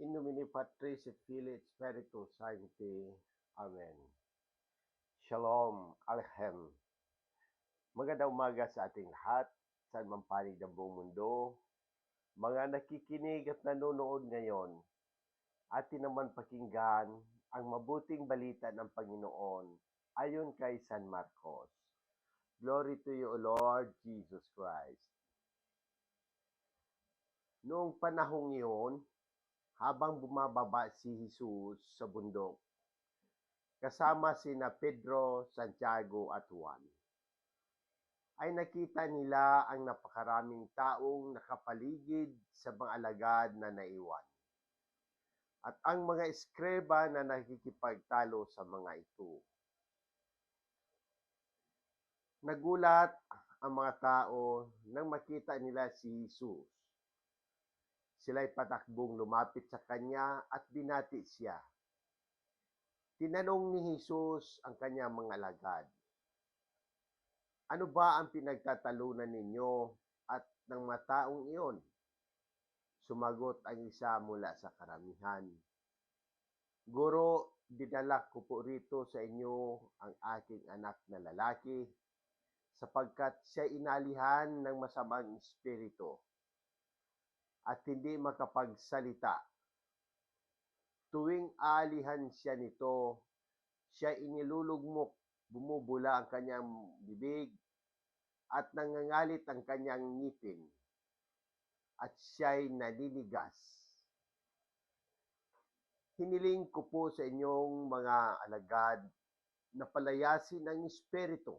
In nomine Patris et Filii et Spiritus Sancti. Amen. Shalom Aleichem. Magandang umaga sa ating lahat, saan man ng buong mundo. Mga nakikinig at nanonood ngayon, atin naman pakinggan ang mabuting balita ng Panginoon ayon kay San Marcos. Glory to you, Lord Jesus Christ. Noong panahong iyon, habang bumababa si Jesus sa bundok, kasama sina Pedro, Santiago at Juan, ay nakita nila ang napakaraming taong nakapaligid sa mga alagad na naiwan. At ang mga eskreba na nakikipagtalo sa mga ito. Nagulat ang mga tao nang makita nila si Jesus. Sila'y patakbong lumapit sa kanya at binati siya. Tinanong ni Jesus ang kanyang mga alagad, Ano ba ang pinagtatalunan ninyo at ng mga taong iyon? Sumagot ang isa mula sa karamihan. Guro, dinala ko po rito sa inyo ang aking anak na lalaki sapagkat siya inalihan ng masamang espiritu at hindi makapagsalita. Tuwing alihan siya nito, siya inilulugmok, bumubula ang kanyang bibig at nangangalit ang kanyang ngipin at siya'y naninigas. Hiniling ko po sa inyong mga alagad na palayasin ang espiritu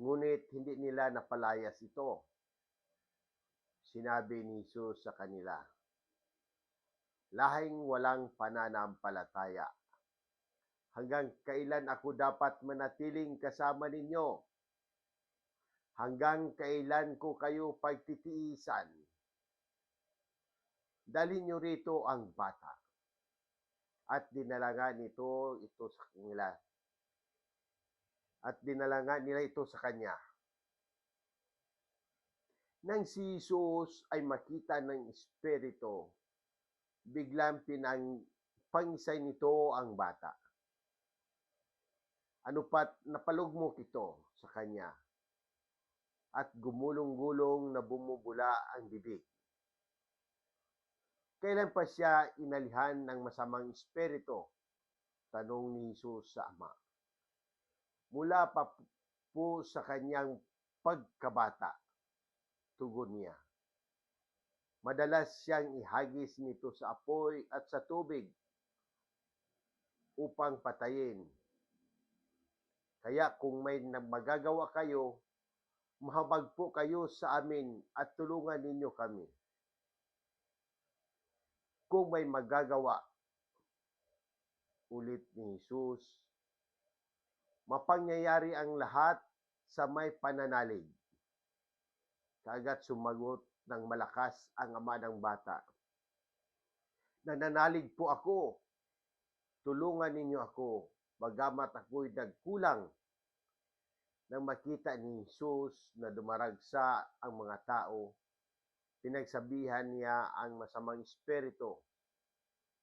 ngunit hindi nila napalayas ito. Sinabi ni Jesus sa kanila, Lahing walang pananampalataya. Hanggang kailan ako dapat manatiling kasama ninyo? Hanggang kailan ko kayo pagtitiisan? Dalhin niyo rito ang bata. At dinalaga nito ito sa kanila at dinalangan nila ito sa kanya. Nang si Jesus ay makita ng Espiritu, biglang pinang pangisay nito ang bata. Ano pat napalugmok ito sa kanya at gumulong-gulong na bumubula ang bibig. Kailan pa siya inalihan ng masamang espiritu? Tanong ni Jesus sa ama mula pa po sa kanyang pagkabata. Tugon niya. Madalas siyang ihagis nito sa apoy at sa tubig upang patayin. Kaya kung may magagawa kayo, mahabag po kayo sa amin at tulungan ninyo kami. Kung may magagawa, ulit ni Jesus, mapangyayari ang lahat sa may pananalig. Kagat sumagot ng malakas ang ama ng bata. Nananalig po ako. Tulungan ninyo ako, bagamat ako'y nagkulang nang makita ni Jesus na dumaragsa ang mga tao, pinagsabihan niya ang masamang espiritu.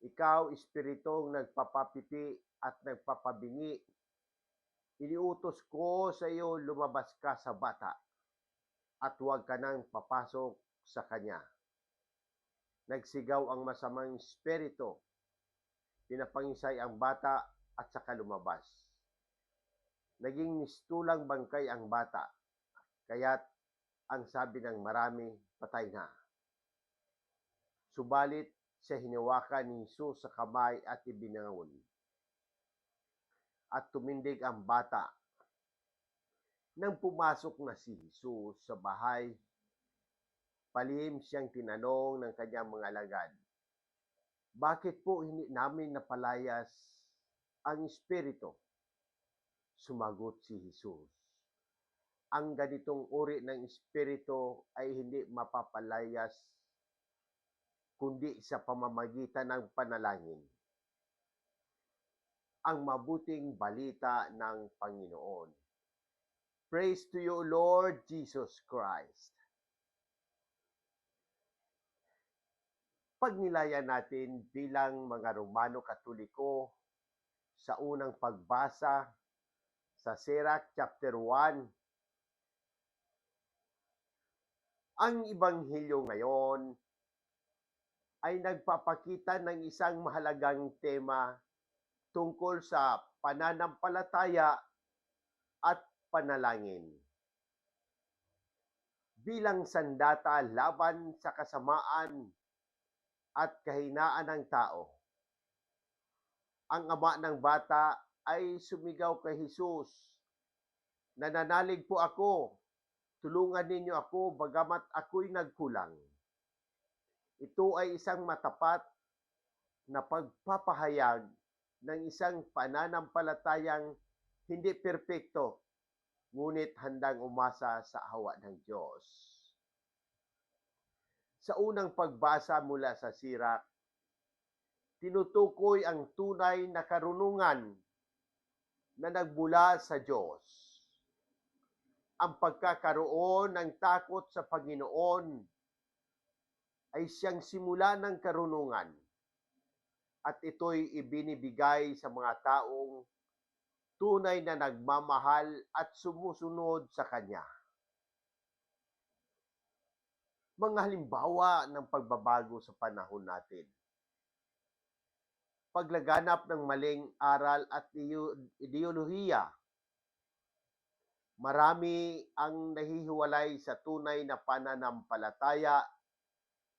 Ikaw, espiritong nagpapapiti at nagpapabingi iniutos ko sa iyo lumabas ka sa bata at huwag ka nang papasok sa kanya. Nagsigaw ang masamang espiritu, pinapangisay ang bata at saka lumabas. Naging mistulang bangkay ang bata, kaya't ang sabi ng marami, patay na. Subalit siya hinawakan ni Jesus sa kamay at ibinangon at tumindig ang bata. Nang pumasok na si Jesus sa bahay, palihim siyang tinanong ng kanyang mga alagad, Bakit po hindi namin napalayas ang Espiritu? Sumagot si Jesus, Ang ganitong uri ng Espiritu ay hindi mapapalayas kundi sa pamamagitan ng panalangin ang mabuting balita ng Panginoon. Praise to you, Lord Jesus Christ. pagnilayan natin bilang mga Romano Katoliko sa unang pagbasa sa Sirach chapter 1. Ang Ibanghilyo ngayon ay nagpapakita ng isang mahalagang tema tungkol sa pananampalataya at panalangin. Bilang sandata laban sa kasamaan at kahinaan ng tao. Ang ama ng bata ay sumigaw kay Jesus, Nananalig po ako, tulungan ninyo ako bagamat ako'y nagkulang. Ito ay isang matapat na pagpapahayag ng isang pananampalatayang hindi perpekto, ngunit handang umasa sa awa ng Diyos. Sa unang pagbasa mula sa Sirak, tinutukoy ang tunay na karunungan na nagbula sa Diyos. Ang pagkakaroon ng takot sa Panginoon ay siyang simula ng karunungan at ito'y ibinibigay sa mga taong tunay na nagmamahal at sumusunod sa Kanya. Mga halimbawa ng pagbabago sa panahon natin. Paglaganap ng maling aral at ideolohiya. Marami ang nahihiwalay sa tunay na pananampalataya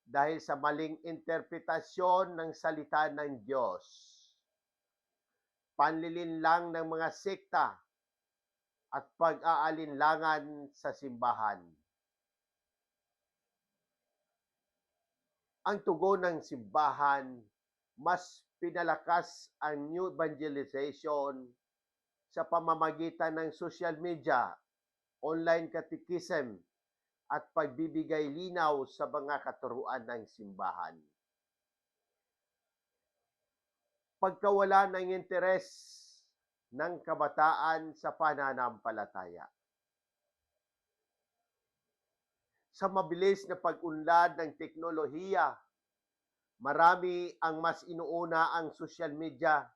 dahil sa maling interpretasyon ng salita ng Diyos. Panlilinlang ng mga sekta at pag-aalinlangan sa simbahan. Ang tugon ng simbahan, mas pinalakas ang new evangelization sa pamamagitan ng social media, online catechism, at pagbibigay linaw sa mga katuruan ng simbahan. Pagkawala ng interes ng kabataan sa pananampalataya. Sa mabilis na pag-unlad ng teknolohiya, marami ang mas inuuna ang social media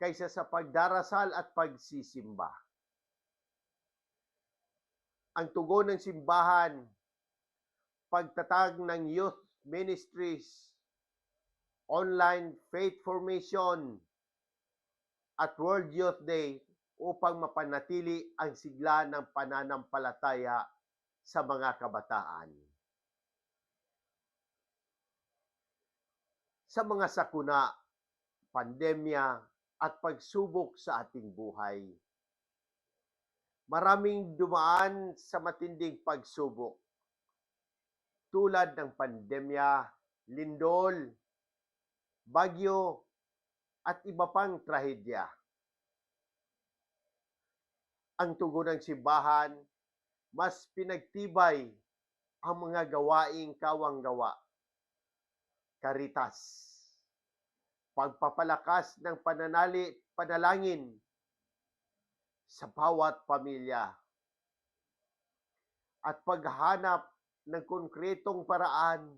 kaysa sa pagdarasal at pagsisimba ang tugon ng simbahan, pagtatag ng youth ministries, online faith formation, at World Youth Day upang mapanatili ang sigla ng pananampalataya sa mga kabataan. Sa mga sakuna, pandemya, at pagsubok sa ating buhay, maraming dumaan sa matinding pagsubok tulad ng pandemya, lindol, bagyo, at iba pang trahedya. Ang tugon ng simbahan, mas pinagtibay ang mga gawaing kawang-gawa. Karitas, pagpapalakas ng pananali, panalangin sa bawat pamilya at paghanap ng konkretong paraan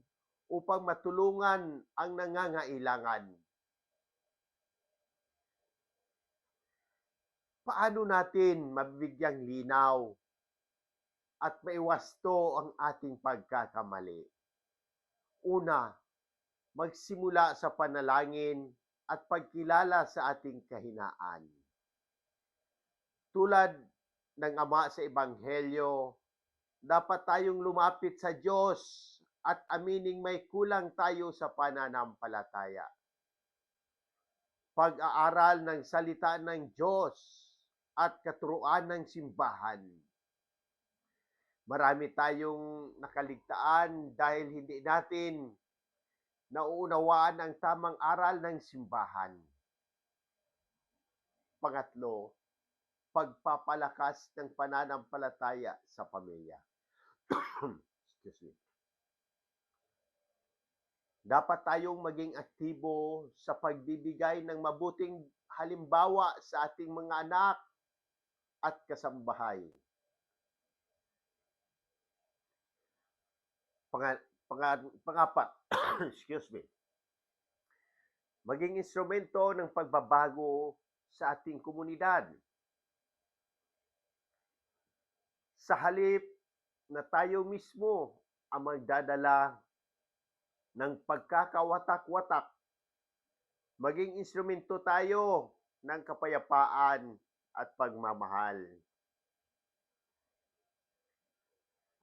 upang matulungan ang nangangailangan. Paano natin mabibigyang linaw at maiwasto ang ating pagkakamali? Una, magsimula sa panalangin at pagkilala sa ating kahinaan tulad ng Ama sa Ebanghelyo, dapat tayong lumapit sa Diyos at amining may kulang tayo sa pananampalataya. Pag-aaral ng salita ng Diyos at katuruan ng simbahan. Marami tayong nakaligtaan dahil hindi natin nauunawaan ang tamang aral ng simbahan. Pangatlo, pagpapalakas ng pananampalataya sa pamilya. Excuse me. Dapat tayong maging aktibo sa pagbibigay ng mabuting halimbawa sa ating mga anak at kasambahay. Panga- pangapat, excuse me, maging instrumento ng pagbabago sa ating komunidad. Sa halip na tayo mismo ang magdadala ng pagkakawatak-watak, maging instrumento tayo ng kapayapaan at pagmamahal.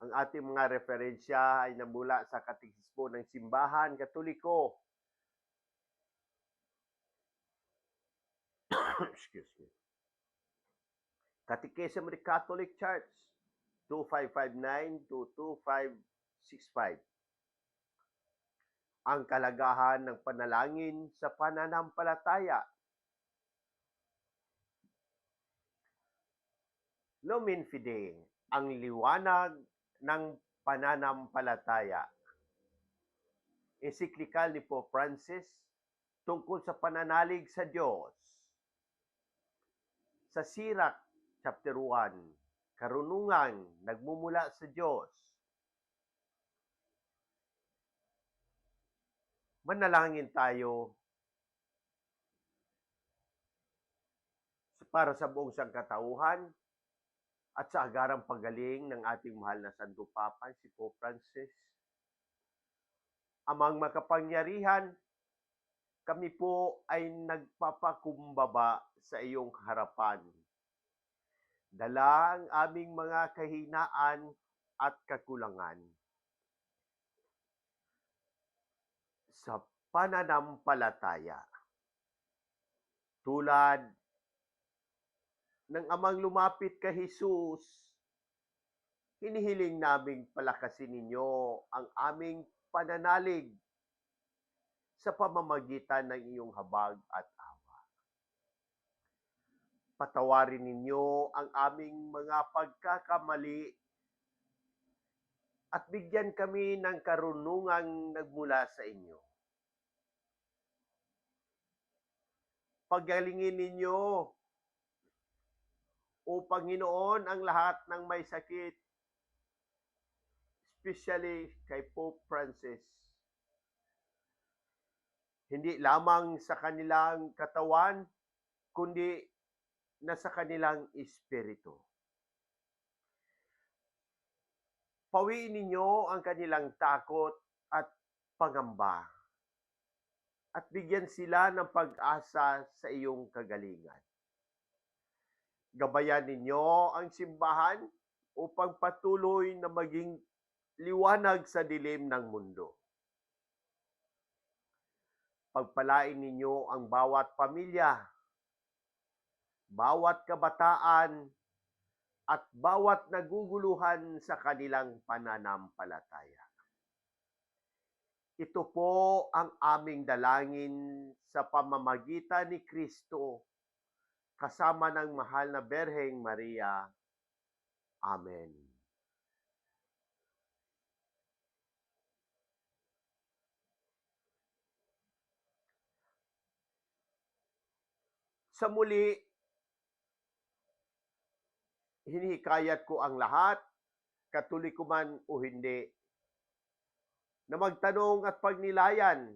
Ang ating mga referensya ay namula sa Katekismo ng Simbahan Katoliko. Excuse me. Catechism of the Catholic Church 2559 to 2565. Ang kalagahan ng panalangin sa pananampalataya. Lumen Fide, ang liwanag ng pananampalataya. Encyclical ni Pope Francis tungkol sa pananalig sa Diyos. Sa Sirach, chapter 1, karunungan nagmumula sa Diyos. Manalangin tayo para sa buong sangkatauhan at sa agarang pagaling ng ating mahal na Santo Papa, si Pope Francis. Amang makapangyarihan, kami po ay nagpapakumbaba sa iyong harapan. Dala ang aming mga kahinaan at kakulangan. Sa pananampalataya. Tulad ng amang lumapit kay Jesus, hinihiling naming palakasin ninyo ang aming pananalig sa pamamagitan ng iyong habag at awa. Patawarin ninyo ang aming mga pagkakamali at bigyan kami ng karunungang nagmula sa inyo. Pagalingin ninyo o Panginoon ang lahat ng may sakit, especially kay Pope Francis. Hindi lamang sa kanilang katawan, kundi na sa kanilang espiritu. Pawiin ninyo ang kanilang takot at pangamba at bigyan sila ng pag-asa sa iyong kagalingan. Gabayan ninyo ang simbahan upang patuloy na maging liwanag sa dilim ng mundo. Pagpalain ninyo ang bawat pamilya, bawat kabataan, at bawat naguguluhan sa kanilang pananampalataya. Ito po ang aming dalangin sa pamamagitan ni Kristo kasama ng mahal na Berheng Maria. Amen. Sa muli, hinihikayat ko ang lahat, katoliko man o hindi, na magtanong at pagnilayan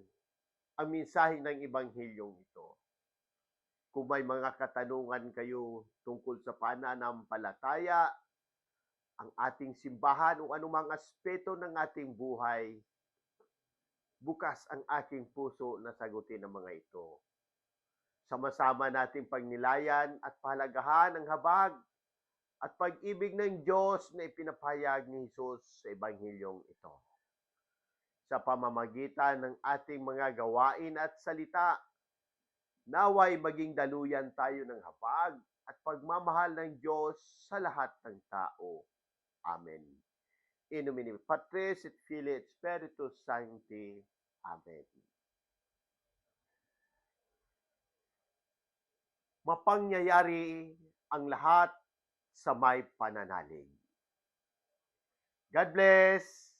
ang mensahe ng Ebanghilyong ito. Kung may mga katanungan kayo tungkol sa pananampalataya, ang ating simbahan o anumang aspeto ng ating buhay, bukas ang aking puso na sagutin ang mga ito. Sama-sama nating pagnilayan at pahalagahan ang habag at pag-ibig ng Diyos na ipinapahayag ni Jesus sa Ebanghilyong ito. Sa pamamagitan ng ating mga gawain at salita, naway maging daluyan tayo ng habag at pagmamahal ng Diyos sa lahat ng tao. Amen. In nomine Patris et Filii et Spiritus Sancti. Amen. Mapangyayari ang lahat sa may pananalig. God bless!